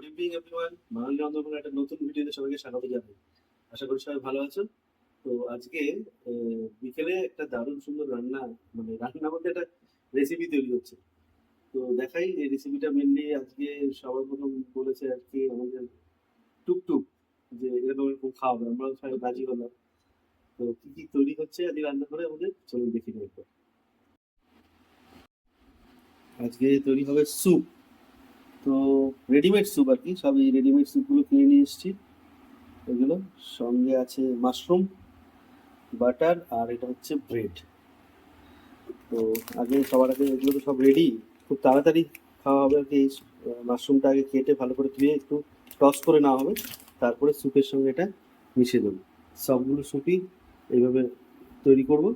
Good evening everyone বাঙালি রন্ধনের একটা নতুন ভিডিওতে সবাইকে স্বাগত জানাই। আশা করি সবাই ভালো আছো তো আজকে বিকেলে একটা দারুণ সুন্দর রান্না মানে রান্না বলতে একটা রেসিপি তৈরি হচ্ছে। তো দেখাই, এই রেসিপিটা মেনলি আজকে সবার প্রথম বলেছে আর কি আমাদের টুকটুক, যে এরকম এরকম খাওয়াবে। আমরা সবাই রাজি হলাম। তো কি কি তৈরি হচ্ছে, আজকে রান্না করে আমাদের চলুন দেখি একবার। আজকে তৈরি হবে স্যুপ তো রেডিমেড স্যুপ আর কি, সব এই রেডিমেড স্যুপগুলো কিনে নিয়ে এসেছি। এগুলো সঙ্গে আছে মাশরুম বাটার আর এটা হচ্ছে ব্রেড তো আগে, সবার আগে এগুলো তো সব রেডি খুব তাড়াতাড়ি খাওয়া হবে আর কি, এই মাশরুমটা আগে কেটে ভালো করে ধুয়ে একটু টস করে নেওয়া হবে, তারপরে স্যুপের সঙ্গে এটা মিশিয়ে দেবো। সবগুলো স্যুপই এইভাবে তৈরি করব,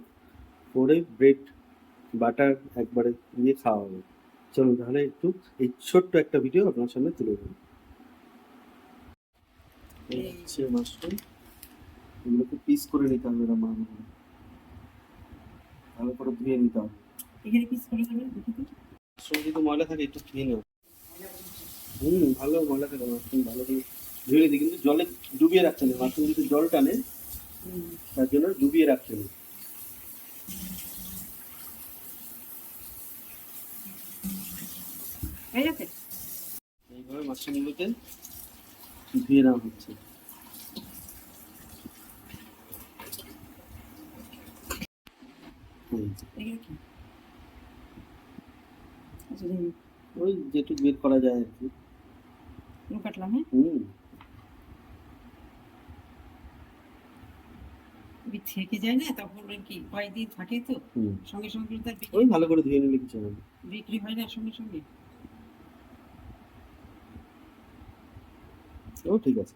করে ব্রেড বাটার একবারে দিয়ে খাওয়া হবে। চলুন তাহলে একটু এই ছোট্ট একটা ভিডিও আপনার সামনে তুলে এই হচ্ছে মাশরুম এগুলোকে পিস করে নিতে হবে ভালো করে। ভালো করে ধুয়ে নিতে হবে। এখানে পিস করে দেবেন তো। ময়লা থাকে একটু ধুয়ে নেব। হুম ভালো ময়লা থাকে মাশরুম ভালো করে ধুয়ে নিতে। কিন্তু জলে ডুবিয়ে রাখতে নেই মাশরুম যদি জল টানে তার জন্য ডুবিয়ে রাখতে নেই হয়ে গেছে এইভাবে মাশরুমগুলোকে ধুয়ে নেওয়া হচ্ছে। হুম, এগুলো কি? দেখুন ওই যেটুকু বের করা যায় আর কি। কাটলাম হ্যাঁ? হুম। থেকে যায় না তখন কি কয়েকদিন থাকে তো সঙ্গে সঙ্গে ওই ভালো করে ধুয়ে নিলে কিছু হবে বিক্রি হয় না সঙ্গে সঙ্গে? ও ঠিক আছে।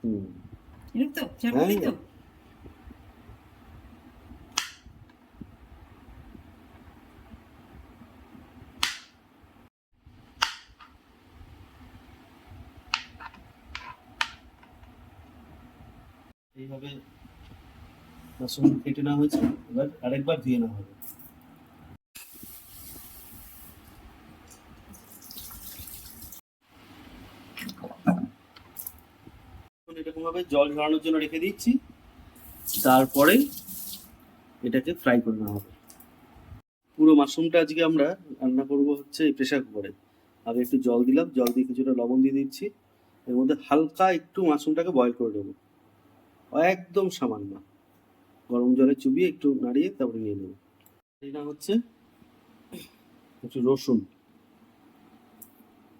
হুম। তো হ্যাঁ, তো? এইভাবে মাশরুম কেটে নেওয়া হয়েছে এবার আরেকবার ধুয়ে নেওয়া হবে। এরকম ভাবে জল ঝরানোর জন্য রেখে দিচ্ছি। তারপরে এটাকে ফ্রাই করে নেওয়া হবে। পুরো মাশরুমটা আজকে আমরা রান্না করব হচ্ছে প্রেশার কুকারে আগে একটু জল দিলাম, জল দিয়ে কিছুটা লবণ দিয়ে দিচ্ছি। এর মধ্যে হালকা একটু মাশরুমটাকে বয়ল করে দেবো একদম সামান্য। গরম জলে চুবিয়ে একটু নাড়িয়ে তারপরে নিয়ে নেব। এটা হচ্ছে একটু রসুন।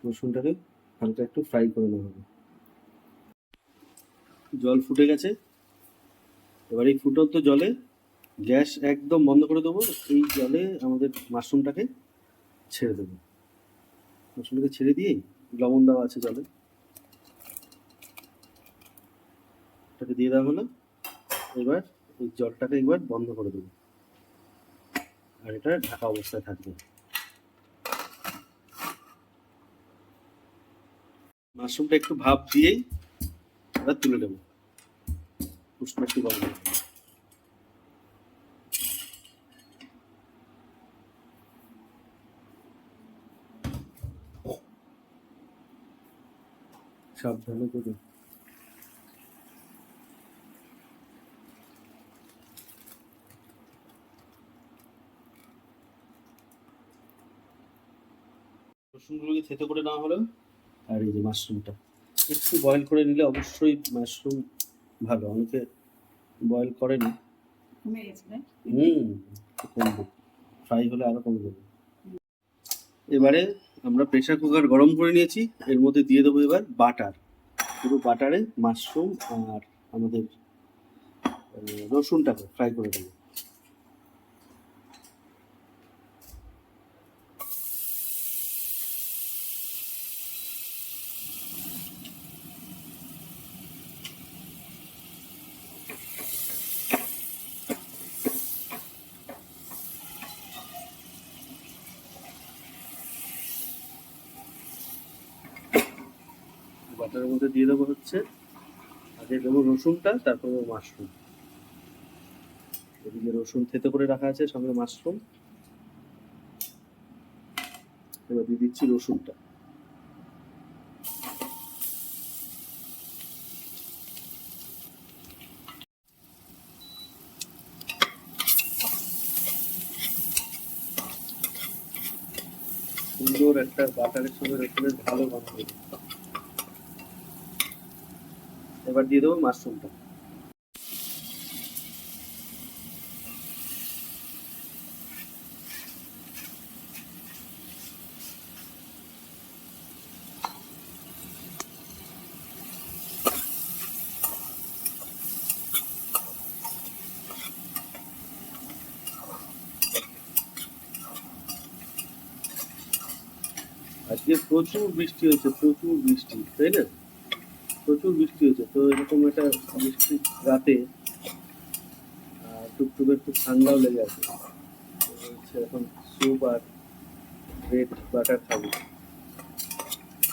রসুনটাকে হালকা একটু ফ্রাই করে নেওয়া হবে। জল ফুটে গেছে। এবার এই ফুটন্ত জলে গ্যাস একদম বন্ধ করে দেবো। এই জলে আমাদের মাশরুমটাকে ছেড়ে দেবো। মাশরুমটাকে ছেড়ে দিয়ে লবণ দেওয়া আছে জলে। এটাকে দিয়ে দেওয়া হলো। এবার এই জলটাকে একবার বন্ধ করে দেবো। আর এটা ঢাকা অবস্থায় থাকবে। মাশরুমটা একটু ভাপ দিয়েই এবার তুলে নেব। একটু গরম। সাবধানে করে। রসুনগুলোকে থেতো করে নেওয়া হলো। আর এই যে মাশরুমটা। একটু বয়েল করে নিলে অবশ্যই মাশরুম ভালো। অনেকে বয়েল করে না। হুম কমবে। ফ্রাই হলে আরও কমে যাবে। এবারে আমরা প্রেসার কুকার গরম করে নিয়েছি। এর মধ্যে দিয়ে দেবো এবার বাটার পুরো বাটারে মাশরুম আর আমাদের রসুনটাকে ফ্রাই করে দেবো বাটারের মধ্যে দিয়ে দেবো হচ্ছে আগে দেবো রসুনটা, তারপর মাশরুম। এদিকে রসুন থেতে করে রাখা আছে, সঙ্গে মাশরুম। এবার দিয়ে দিচ্ছি রসুনটা। সুন্দর একটা বাটারের সঙ্গে রসুনের ভালো গন্ধ। এবার দিয়ে দেবো মাশরুমটা আজকে প্রচুর বৃষ্টি হয়েছে প্রচুর বৃষ্টি তাই না? প্রচুর বৃষ্টি হয়েছে। তো এরকম একটা বৃষ্টি রাতে টুকটুকে একটু ঠান্ডাও লেগে আছে। হচ্ছে এখন স্যুপ আর ব্রেড, বাটার খাব।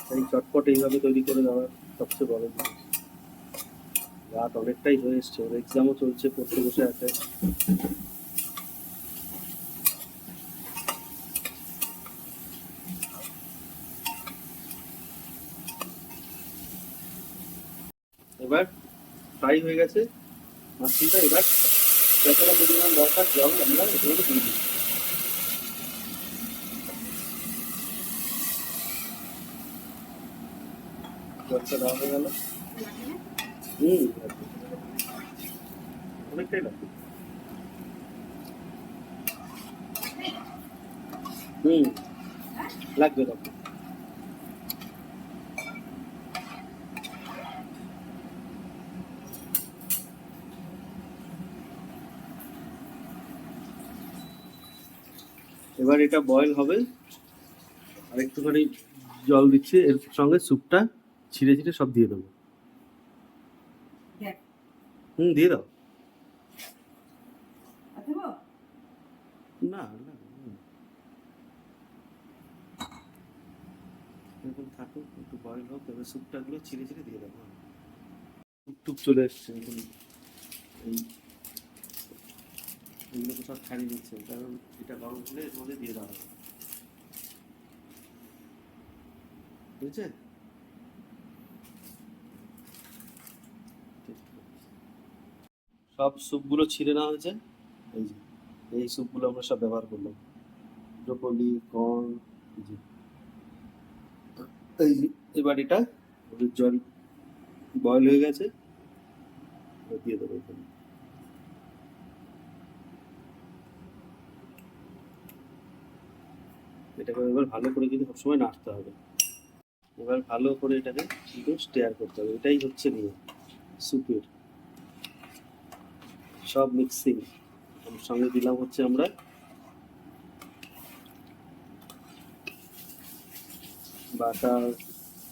তাই চটপট এইভাবে তৈরি করে দেওয়ার সবচেয়ে বড় জিনিস। রাত অনেকটাই হয়ে এসছে। ওর এক্সামও চলছে, পড়তে বসে আছে এবার ফ্রাই হয়ে গেছে। মাছটা এবার যতটা পরিমাণ দরকার জল আমরা মধ্যে দিয়ে দিই হয়ে। অনেকটাই লাগবে লাগবে লাগবে এবার এটা বয়েল হবে। আর একটুখানি জল দিচ্ছি, এর সঙ্গে স্যুপটা ছিঁড়ে ছিঁড়ে সব দিয়ে দেবো। হুম, দিয়ে দাও। না না। এরকম থাকুক, একটু বয়েল হোক, এবার স্যুপটাগুলো ছিঁড়ে ছিঁড়ে দিয়ে দেবো। টুকটুক চলে এসছে, এখন সব ছাড়িয়ে নিচ্ছে কারণ এটা গরম হলে এর মধ্যে দিয়ে দেওয়া হবে। বুঝছে সব স্যুপগুলো ছিঁড়ে নেওয়া হয়েছে? এই যে, এই স্যুপগুলো আমরা সব ব্যবহার করলাম। ব্রোকলি, কর্ন যে। এই এবার এটা জল বয়েল হয়ে গেছে। দিয়ে দেবো এখানে। এটাকে এবার ভালো করে কিন্তু সবসময় নাড়তে হবে। এবার ভালো করে এটাকে কিন্তু স্টেয়ার করতে হবে। এটাই হচ্ছে নিয়ে স্যুপের সব মিক্সিং সঙ্গে দিলাম হচ্ছে আমরা বাটার,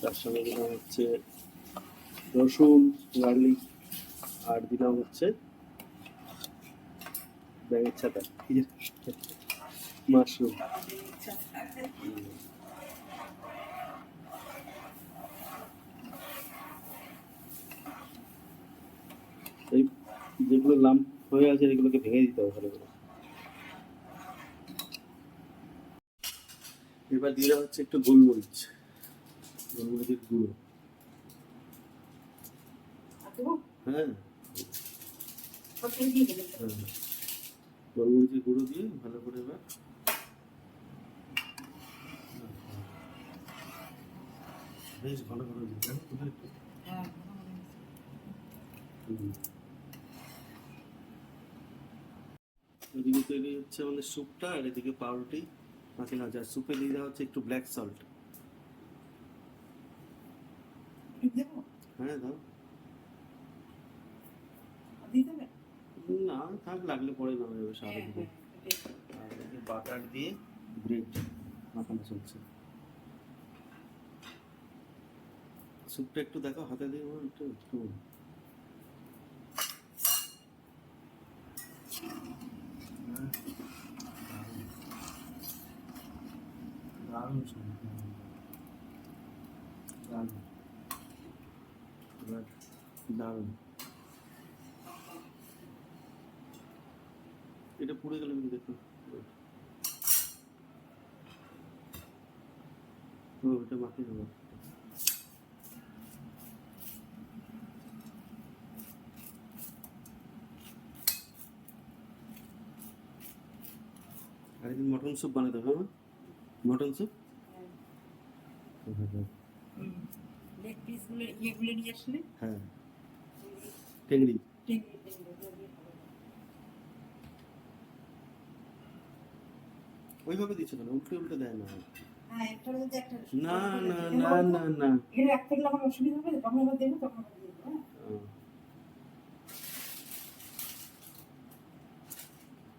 তার সঙ্গে দিলাম হচ্ছে রসুন গার্লিক আর দিলাম হচ্ছে ব্যাঙের ছাতা মাশরুম এই যেগুলো লাম্প হয়ে আছে এগুলোকে ভেঙে দিতে হবে ভালো করে। এবার দিয়ে হচ্ছে একটু গোলমরিচ গোলমরিচের গুঁড়ো। দেবো? হ্যাঁ। হ্যাঁ। গোলমরিচের গুঁড়ো দিয়ে ভালো করে এবার বেশ ঘন। হ্যাঁ। এদিকে তৈরি হচ্ছে আমাদের স্যুপটা আর এদিকে পাউরুটি মাছে ভাজা স্যুপে দিয়ে দেওয়া হচ্ছে একটু ব্ল্যাক সল্ট হ্যাঁ দাও? না থাক লাগলে পরে যাবে সারা বাটার দিয়ে ব্রেড মাখানো চলছে স্যুপটা একটু দেখো হাতে দিয়ে একটু একটু দারুণ। দারুণ দারুণ। এটা পুড়ে গেল কিন্তু দেখো ও এটা মাখিয়ে দেবো মটন স্যুপ বানাতে হবে মটন স্যুপ লেগ পিসগুলো ইয়েগুলো নিয়ে আসলে? হ্যাঁ। টেংরি খাব। ওইভাবে দিচ্ছে কেন? উল্টে উল্টে দেয় না। হ্যাঁ একটা একটা না না না না না। এর এক থেকে আমার অসুবিধা হবে তখন আবার দেবো তখন আবার দেবো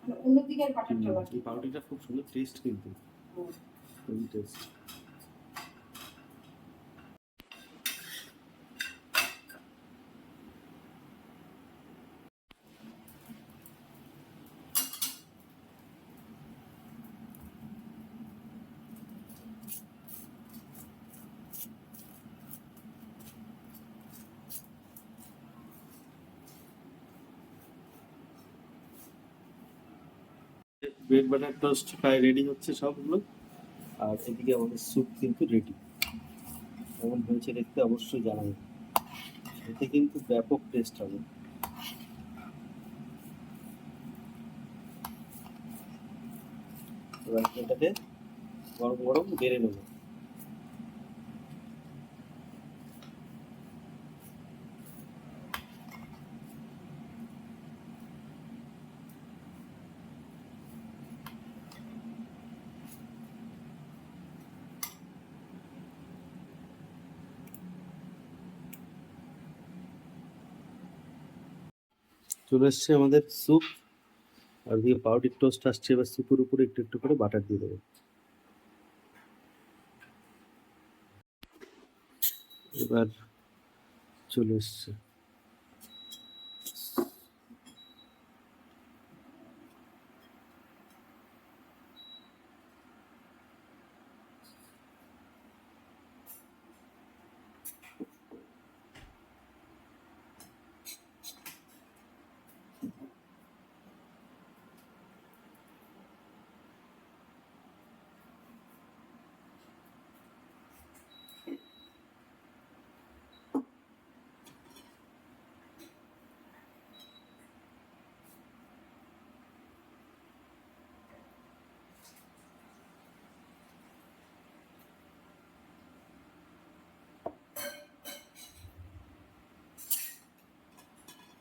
হ্যাঁ দিকের বাটারটা বাকি। পাউরুটিটা খুব সুন্দর টেস্ট কিন্তু। টেস্ট ব্রেড বাটার টোস্ট প্রায় রেডি হচ্ছে সবগুলো। আর এদিকে আমাদের স্যুপ কিন্তু রেডি কেমন হয়েছে দেখতে অবশ্যই জানাবে এতে কিন্তু ব্যাপক টেস্ট হবে। এবার এটাকে গরম গরম বেড়ে নেব। চলে এসছে আমাদের স্যুপ আর দিয়ে পাউডার টোস্ট আসছে, এবার স্যুপের উপরে একটু একটু করে বাটার দিয়ে দেবো। এবার চলে এসছে।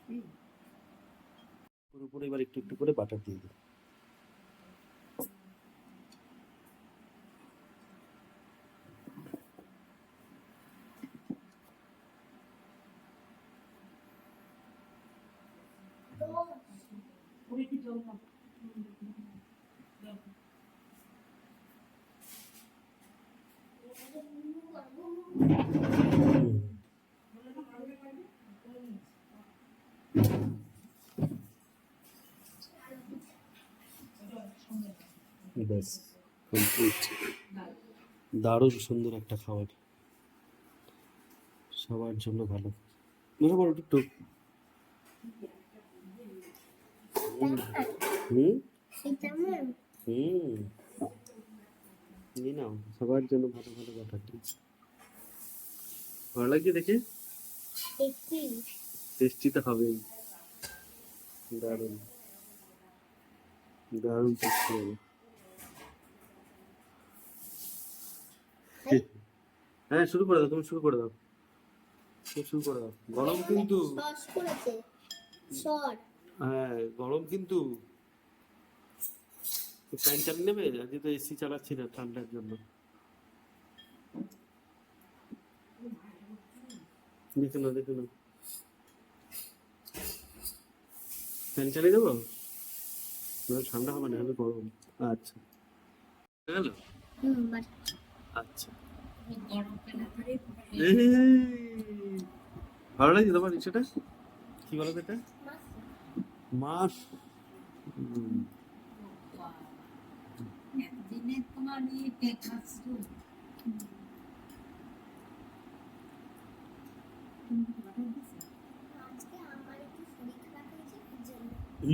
উপরে উপরে এবার একটু একটু করে বাটার দিয়ে দিই Thank কি ব্যাস কমপ্লিট দারুণ সুন্দর একটা খাবার। সবার জন্য ভালো। করো একটু। হুম? নিয়ে নাও। সবার জন্য ভালো ভালো বাটার ভালো লাগছে দেখে? টেস্টি তো হবেই। দারুণ। দারুণ টেস্টি হবে। হ্যাঁ শুরু করে দাও তুমি শুরু করে দাও। শুরু করে দাও। গরম কিন্তু হ্যাঁ গরম কিন্তু ফ্যান চালিয়ে নেবে? আজকে তো এসি চালাচ্ছি না ঠান্ডার জন্য। দেখে না দেখে না ফ্যান চালিয়ে দেবো? ঠান্ডা হবে না হবে গরম। আচ্ছা। বাট আচ্ছা। ভালো লাগছে তোমার সেটা কি বলো এটা?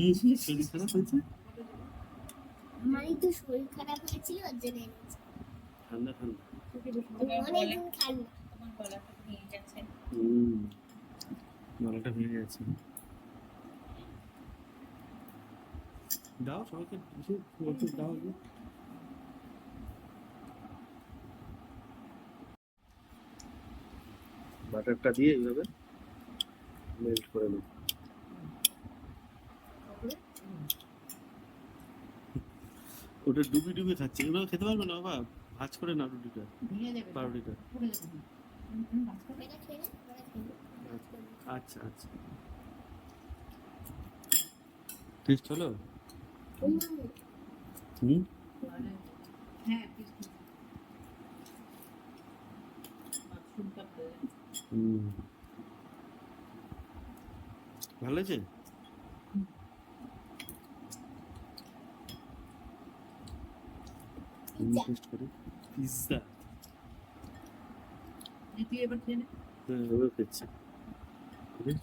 একটু শরীর খারাপ হয়েছে? আমার একটু শরীর খারাপ হয়েছিল ওর জন্য ঠান্ডা ঠান্ডা। গলাটা যাচ্ছে ভেঙে গেছে। দাও সবাইকে কিছু দাও। বাটারটা দিয়ে এইভাবে মেল্ট করে নাও। ওটা ডুবি ডুবি খাচ্ছে। এগুলো খেতে পারবে না বাবা? ভাজ করে না রুটিটা? পাউরুটিটা নে আচ্ছা আচ্ছা। টেস্ট হলো? হ্যাঁ। হুম। ভালো আছে পিৎজা। টেস্ট করি পিৎজা তুই এবার খেয়ে নে হ্যাঁ ওগুলো খেচ্ছে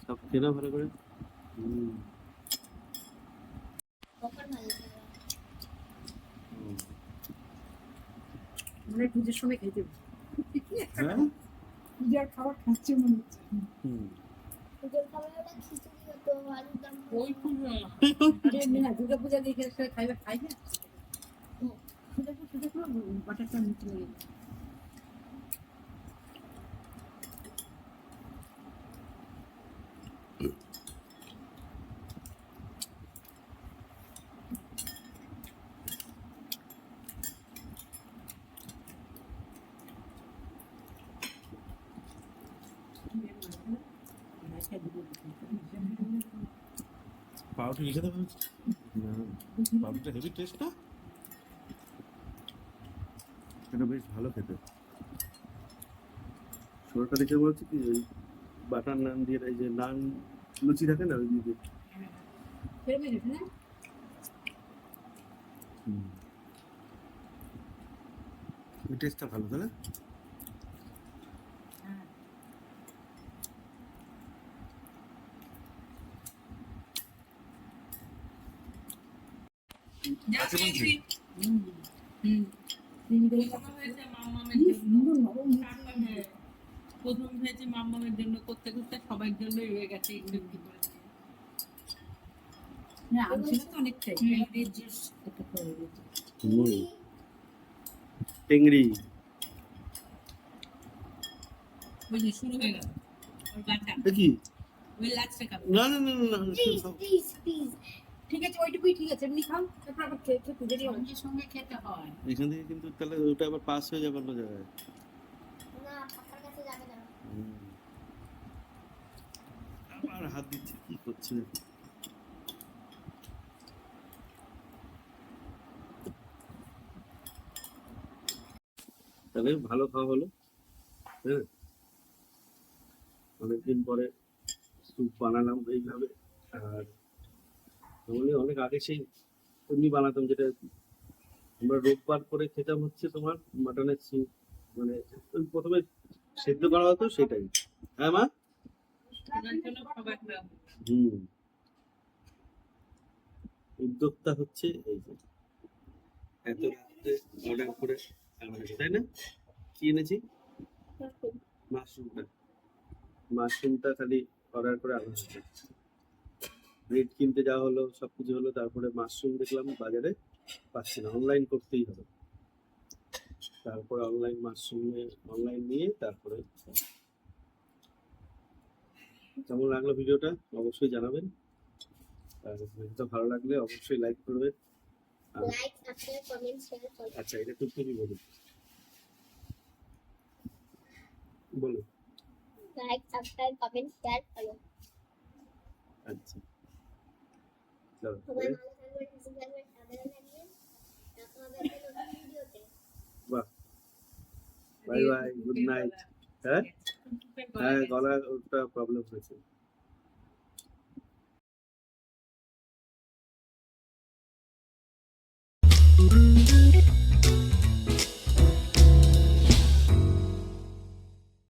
সব কেনা ভালো করে হুম কখন ভালো লাগে হুম। মানে পুজোর সময় খেতে পূজার খাবার খাচ্ছে মনে হচ্ছে পুজোর খাবার ওটা খিচুড়ি হতো আলুর দম ওই পুজো না দুর্গা পূজা দেখে সে খাইবে না সুদে সুদে পুরো বাটারটা নিচে লেগে গেছে। হেভি টেস্ট না এটা বেশ ভালো খেতে? সরকার দেখে বলছে কি ওই বাটার নান দিয়ে এই যে নান লুচি থাকে না ওই দিয়ে টেস্টটা ভালো তাহলে হ্যাঁ। আছে বলছি। হুম হুম। প্রথম হয়েছে কি জন্য। তারপরে প্রথম হয়েছে মাম্মামের জন্য করতে করতে সবার জন্যই হয়ে গেছে একটু একটু করে। না আম তো অনেকটাই জুস একটা করে দিয়েছি টেংরি ওই যে শুরু হয়ে গেল। ওর ওই খাবে না না না না না প্লিজ প্লিজ প্লিজ ঠিক আছে ওইটুকুই ঠিক আছে। এমনি খাও তারপর আবার খেয়ে খেয়ে পুজো দিয়ে সঙ্গে সঙ্গে খেতে হয়। এখান থেকে কিন্তু তাহলে ওটা আবার পাস হয়ে যাবে অন্য জায়গায়। না পাপার কাছে যাবে না। হুম। হাত দিচ্ছে কি করছে তাহলে ভালো খাওয়া হলো হ্যাঁ? অনেকদিন পরে স্যুপ বানালাম এইভাবে আর তাহলে অনেক আগে সেই এমনি বানাতাম যেটা আমরা রোববার করে খেতাম হচ্ছে তোমার মাটনের স্যুপ মানে ওই প্রথমে সেদ্ধ করা হতো সেটাই। হ্যাঁ মা? হুম। উদ্যোক্তা হচ্ছে এই যে। এত রাত্রে অর্ডার করে তাই না? কি এনেছি? মাশরুমটা মাশরুমটা খালি অর্ডার করে আনা ব্রেড কিনতে যাওয়া হলো সবকিছু হলো তারপরে মাশরুম দেখলাম বাজারে পাচ্ছি না অনলাইন করতেই হবে। তারপরে অনলাইন মাশরুমে অনলাইন নিয়ে তারপরে কেমন লাগল ভিডিওটা অবশ্যই জানাবেন। আর ভিডিওটা ভালো লাগলে অবশ্যই লাইক করবেন। আচ্ছা এটা একটু তুমি বলুন। বলুন। লাইক সাবস্ক্রাইব কমেন্ট শেয়ার আচ্ছা। ভিডিওতে বাহ বাই বাই গুড নাইট হ্যাঁ হ্যাঁ গলার ওটা প্রবলেম হয়েছে।